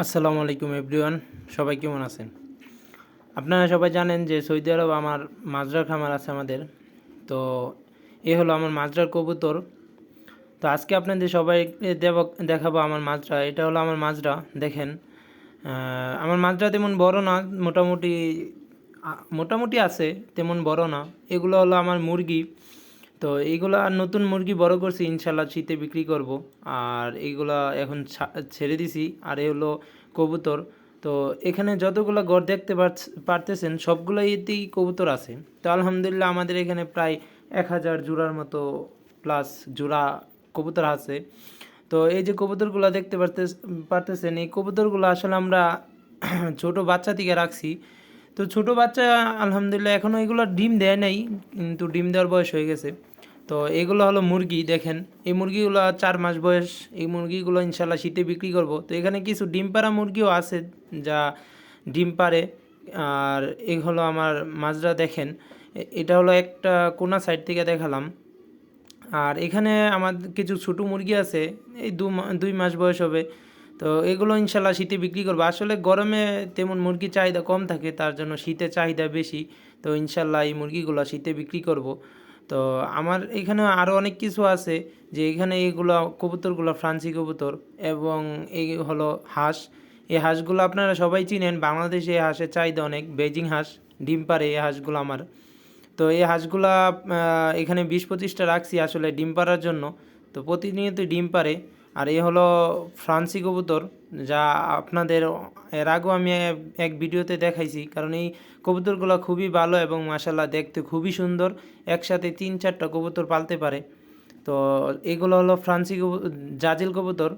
আসসালামু আলাইকুম এভরিওয়ান, সবাই কেমন আছেন? আপনারা সবাই জানেন যে সৌদি আরব আমার মাজরার খামার আছে আমাদের। তো এ হলো আমার মাজরার কবুতর। তো আজকে আপনাদের সবাই দেব, দেখাবো আমার মাজরা এটা হলো আমার মাজরা দেখেন। আমার মাজরা তেমন বড় না, মোটামুটি মোটামুটি আছে, তেমন বড় না। এগুলো হলো আমার মুরগি। তো এইগুলো আর নতুন মুরগি বড় করছি, ইনশাল্লাহ শীতে বিক্রি করব। আর এইগুলা এখন ছেড়ে দিছি। আর এ হলো কবুতর। তো এখানে যতগুলো ঘর দেখতে পারতেছেন সবগুলোইতেই কবুতর আছে। তো আলহামদুলিল্লাহ আমাদের এখানে প্রায় এক হাজার জোড়ার মতো প্লাস জোড়া কবুতর আছে। তো এই যে কবুতরগুলো দেখতে পারতে পারতেছেন, এই কবুতরগুলো আসলে আমরা ছোট বাচ্চা থেকে রাখছি। তো ছোট বাচ্চা আলহামদুলিল্লাহ এখনও এগুলো ডিম দেয় নাই, কিন্তু ডিম দেওয়ার বয়স হয়ে গেছে। তো এগুলো হলো মুরগি, দেখেন। এই মুরগিগুলো চার মাস বয়স, এই মুরগিগুলো ইনশাল্লাহ শীতে বিক্রি করব। তো এখানে কিছু ডিম পাড়া মুরগিও আছে যা ডিম পারে আর এই হলো আমার মাজরা, দেখেন। এটা হলো একটা কোনা সাইড থেকে দেখালাম। আর এখানে আমার কিছু ছোটো মুরগি আছে, এই দু দুই মাস বয়স হবে। তো এগুলো ইনশাল্লাহ শীতে বিক্রি করব। আসলে গরমে তেমন মুরগির চাহিদা কম থাকে, তার জন্য শীতে চাহিদা বেশি। তো ইনশাল্লাহ এই মুরগিগুলো শীতে বিক্রি করব। তো আমার এখানে আরও অনেক কিছু আছে যে এখানে এইগুলো কবুতরগুলো ফ্রান্সি কবুতর এবং এই হলো হাঁস। এই হাঁসগুলো আপনারা সবাই চিনেন, বাংলাদেশে এই হাঁসের চাহিদা অনেক। বেজিং হাঁস, ডিম পারে এই হাঁসগুলো আমার। তো এই হাঁসগুলা এখানে বিশ পঁচিশটা রাখছি আসলে ডিম পাড়ার জন্য। তো প্রতিনিয়ত ডিম পারে আর এই হলো ফ্রান্সি কবুতর, যা আপনাদের, এর আগেও আমি এক- এক ভিডিওতে দেখাইছি, কারণ এই কবুতরগুলো খুবই ভালো এবং মাসাল্লাহ দেখতে খুবই সুন্দর, একসাথে তিন চারটা কবুতর পালতে পারে। তো এগুলো হলো ফ্রান্সি কবু, জাজিল কবুতর।